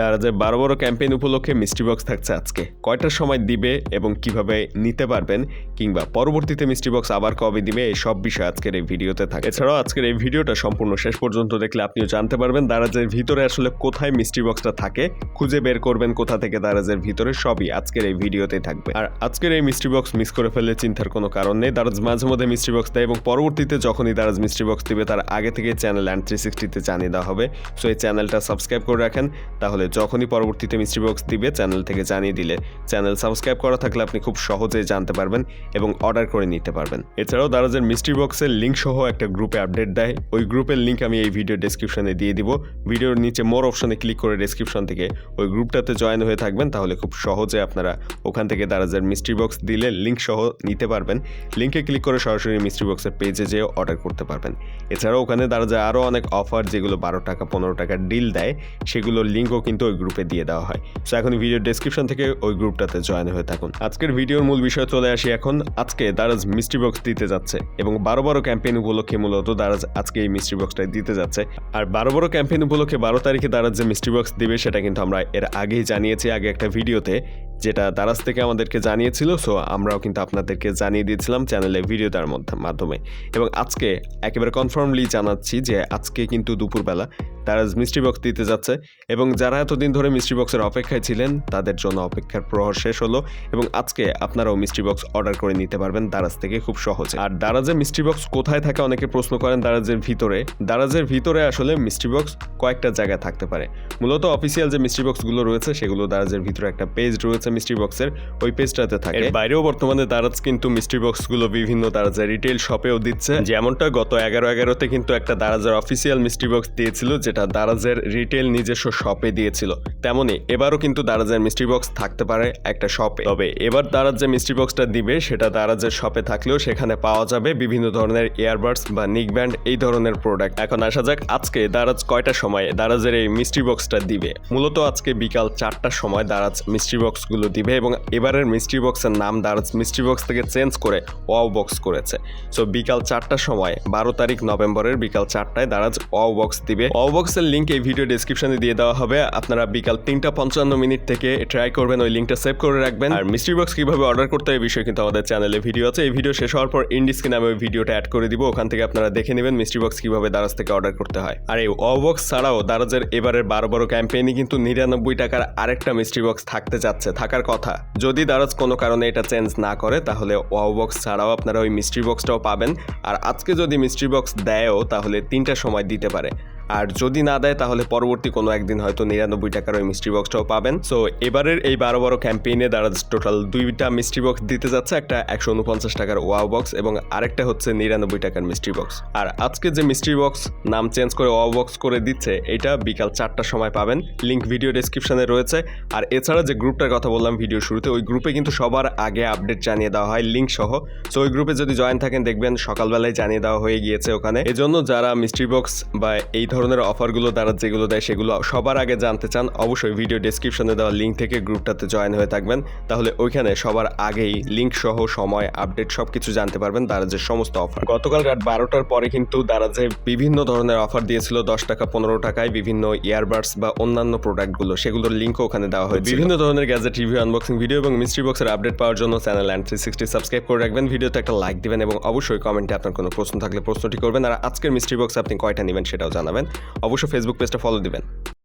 তারা যে বারো বড় ক্যাম্পেইন উপলক্ষে মিষ্টি বক্স থাকছে আজকে। কয়টার সময় দিবে এবং কীভাবে নিতে পারবেন কিংবা পরবর্তীতে মিষ্টি বক্স আবার কবে দিবে, এই সব বিষয় আজকের এই ভিডিওতে থাকে এছাড়াও আজকের এই ভিডিওটা সম্পূর্ণ শেষ পর্যন্ত দেখলে আপনিও জানতে পারবেন দারাজের ভিতরে আসলে কোথায় মিষ্টি বক্সটা থাকে, খুঁজে বের করবেন কোথা থেকে দারাজের ভিতরে, সবই আজকের এই ভিডিওতে থাকবে। আর আজকের এই মিষ্টি বক্স মিস করে ফেললে চিন্তার কোনো কারণ নেই। দারাজ মাঝে মধ্যে মিষ্টি বক্স দেয় এবং পরবর্তীতে যখনই দারাজ মিষ্টি বক্স দিবে, তার আগে থেকে চ্যানেল অ্যান্ড থ্রি সিক্সটিতে জানিয়ে দেওয়া হবে। সো এই চ্যানেলটা সাবস্ক্রাইব করে রাখেন, তাহলে যখনই পরবর্তীতে মিষ্টি বক্স দিবে, চ্যানেল থেকে জানিয়ে দিলে। চ্যানেল সাবস্ক্রাইব করা থাকলে আপনি খুব সহজেই জানতে পারবেন এবং অর্ডার করে নিতে পারবেন। এছাড়াও দারাজের মিষ্টি বক্সের লিঙ্ক সহ একটা গ্রুপে আপডেট দেয়। ওই গ্রুপের লিঙ্ক আমি এই ভিডিও ডেসক্রিপশনে দিয়ে দিব। ভিডিওর নিচে মোর অপশনে ক্লিক করে ডেসক্রিপশন থেকে ওই গ্রুপটাতে জয়েন হয়ে থাকবেন, তাহলে খুব সহজে আপনারা ওখান থেকে দারাজের মিষ্টি বক্স দিলে লিঙ্ক সহ নিতে পারবেন। লিঙ্কে ক্লিক করে সরাসরি মিষ্টি বক্সের পেজে যেয়ে অর্ডার করতে পারবেন। এছাড়াও ওখানে দারাজে আরও অনেক অফার যেগুলো বারো টাকা, পনেরো টাকার ডিল দেয়। সেগুলোর লিঙ্কও কিন্তু ওই গ্রুপে দিয়ে দেওয়া হয়। সো এখন ভিডিও ডেসক্রিপশন থেকে ওই গ্রুপটাতে জয়েন হয়ে থাকুন। আজকের ভিডিওর মূল বিষয় চলে আসি এখন। আজকে দারাজ মিস্ট্রি বক্স দিতে যাচ্ছে এবং বারো বারো ক্যাম্পেইন উপলক্ষে মূলত দারাজ আজকে এই মিস্ট্রি বক্সটাই দিতে যাচ্ছে। আর বারো বারো ক্যাম্পেইন উপলক্ষে বারো তারিখে দারাজ যে মিস্ট্রি বক্স দিবে, সেটা কিন্তু আমরা এর আগেই জানিয়েছি আগে একটা ভিডিওতে যেটা দারাজ থেকে আমাদেরকে জানিয়েছিল সো আমরাও কিন্তু আপনাদেরকে জানিয়ে দিয়েছিলাম চ্যানেলে ভিডিও দেওয়ার মধ্যে মাধ্যমে। এবং আজকে একেবারে কনফার্মলি জানাচ্ছি যে আজকে কিন্তু দুপুরবেলা দারাজ মিষ্টি বক্স দিতে যাচ্ছে এবং যারা এতদিন ধরে মিষ্টি বক্সের অপেক্ষায় ছিলেন, তাদের জন্য অপেক্ষার প্রহর শেষ হলো এবং আজকে আপনারাও মিষ্টি বক্স অর্ডার করে নিতে পারবেন দারাজ থেকে খুব সহজে। আর দারাজের মিষ্টি বক্স কোথায় থাকে অনেকে প্রশ্ন করেন দারাজের ভিতরে। দারাজের ভিতরে আসলে মিষ্টি বক্স কয়েকটা জায়গায় থাকতে পারে। মূলত অফিসিয়াল যে মিষ্টি বক্সগুলো রয়েছে, সেগুলো দারাজের ভিতরে একটা পেজ রয়েছে মিষ্টি বক্সের ওই পেজটাতে থাকে। এর বাইরেও বর্তমানে দারাজ কিন্তু মিষ্টি বক্সগুলো বিভিন্ন দারাজের রিটেল শপেও দিচ্ছে। যেমনটা গত এগারো এগারোতে কিন্তু একটা দারাজের অফিসিয়াল মিষ্টি বক্স দিয়েছিল, যেটা দারাজের রিটেল নিজস্ব শপে দিয়েছিল। তেমনই এবারও কিন্তু দারাজের মিষ্টি বক্স থাকতে পারে একটা শপে তবে এবার দারাজ যে মিষ্টি বক্সটা দিবে, সেটা দারাজের শপে থাকলেও সেখানে পাওয়া যাবে বিভিন্ন ধরনের ইয়ারবাডস বা নিক ব্যান্ড এই ধরনের প্রোডাক্ট এখন আসা যাক, আজকে দারাজ কয়টা সময় দারাজের এই মিষ্টি বক্সটা দিবে। মূলত আজকে বিকাল চারটার সময় দারাজ মিষ্টি বক্সগুলো দিবে এবং এবারের মিষ্টি বক্সের নাম দারাজ মিষ্টি বক্স থেকে চেঞ্জ করে ওয়াও বক্স করেছে। সো বিকাল চারটার সময়, বারো তারিখ নভেম্বরের বিকাল চারটায় দারাজ ওয়াও বক্স দিবে। ওয়াও বক্সের লিঙ্ক এই ভিডিও ডিসক্রিপশনে দিয়ে দেওয়া হবে। আপনারা বিকাল তিনটা পঞ্চান্ন মিনিট থেকে ট্রাই করবেন, ওই লিঙ্কটা সেভ করে রাখবেন। আর মিষ্টি বক্স কীভাবে অর্ডার করতে এই বিষয়ে কিন্তু আমাদের চ্যানেলে ভিডিও আছে। এই ভিডিও শেষ হওয়ার পর ইন্ডিস্ক্রিন আমি ওই ভিডিওটা অ্যাড করে দিব। ওখান থেকে আপনারা দেখে নেবেন মিষ্টি বক্স কীভাবে দারাজ থেকে অর্ডার করতে হয়। আর এই ওয়াও বক্স ছাড়াও দারাজের এবারের বারো বড় ক্যাম্পেইনে কিন্তু নিরানব্বই টাকার আরেকটা মিষ্টি বক্স থাকতে যাচ্ছে। থাকার কথা। যদি দারাজ কোনো কারণে এটা চেঞ্জ না করে, তাহলে ওয়াও বক্স ছাড়াও আপনারা ওই মিস্ট্রি বক্সটাও পাবেন। আর আজকে যদি মিস্ট্রি বক্স দেয়ও, তাহলে তিনটা সময় দিতে পারে। আর যদি না দেয়, তাহলে পরবর্তী কোনো একদিন হয়তো নিরানব্বই টাকার ওই মিষ্টি বক্সটাও পাবেন। সো এবারের এই বারো বারো ক্যাম্পেইনে দারাজ টোটাল দুইটা মিষ্টি বক্স দিতে যাচ্ছে একটা একশো উনপঞ্চাশ টাকার ওয়াও বক্স এবং আরেকটা হচ্ছে নিরানব্বই টাকার মিষ্টি বক্স আর আজকে যে মিষ্টি বক্স নাম চেঞ্জ করে ওয়াও বক্স করে দিচ্ছে, এটা বিকাল চারটার সময় পাবেন। লিঙ্ক ভিডিও ডেসক্রিপশনে রয়েছে। আর এছাড়া যে গ্রুপটার কথা বললাম ভিডিও শুরুতে, ওই গ্রুপে কিন্তু সবার আগে আপডেট জানিয়ে দেওয়া হয় লিঙ্ক সহ। সো ওই গ্রুপে যদি জয়েন থাকেন, দেখবেন সকালবেলায় জানিয়ে দেওয়া হয়ে গিয়েছে ওখানে। এজন্য যারা মিষ্টি বক্স বা এই ধরনের অফারগুলো তারা যেগুলো দেয় সেগুলো সবার আগে জানতে চান, অবশ্যই ভিডিও ডেসক্রিপশনে দেওয়া লিঙ্ক থেকে গ্রুপটাতে জয়েন হয়ে থাকবেন। তাহলে ওইখানে সবার আগেই লিঙ্ক সহ সময় আপডেট সব কিছু জানতে পারবেন দারাজের সমস্ত অফার গতকাল রাত বারোটার পরে কিন্তু দারাজে বিভিন্ন ধরনের অফার দিয়েছিল, দশ টাকা, পনেরো টাকায় বিভিন্ন ইয়ারবাডস বা অন্যান্য প্রোডাক্টগুলো সেগুলোর লিঙ্কও ওখানে দেওয়া হয়েছে বিভিন্ন ধরনের গ্যাজেট রিভিউ আনবক্সিং ভিডিও এবং মিস্ট্রি বক্সের আপডেট পাওয়ার জন্য channel and three sixty subscribe করে রাখবেন। ভিডিওতে একটা লাইক দিবেন এবং অবশ্যই কমেন্টে আপনার কোনো প্রশ্ন থাকলে প্রশ্নটি করবেন। আর আজকের মিস্ট্রি বক্স আপনি কয়টা নেবেন সেটাও জানাবেন। অবশ্যই ফেসবুক পেজটা ফলো দিবেন।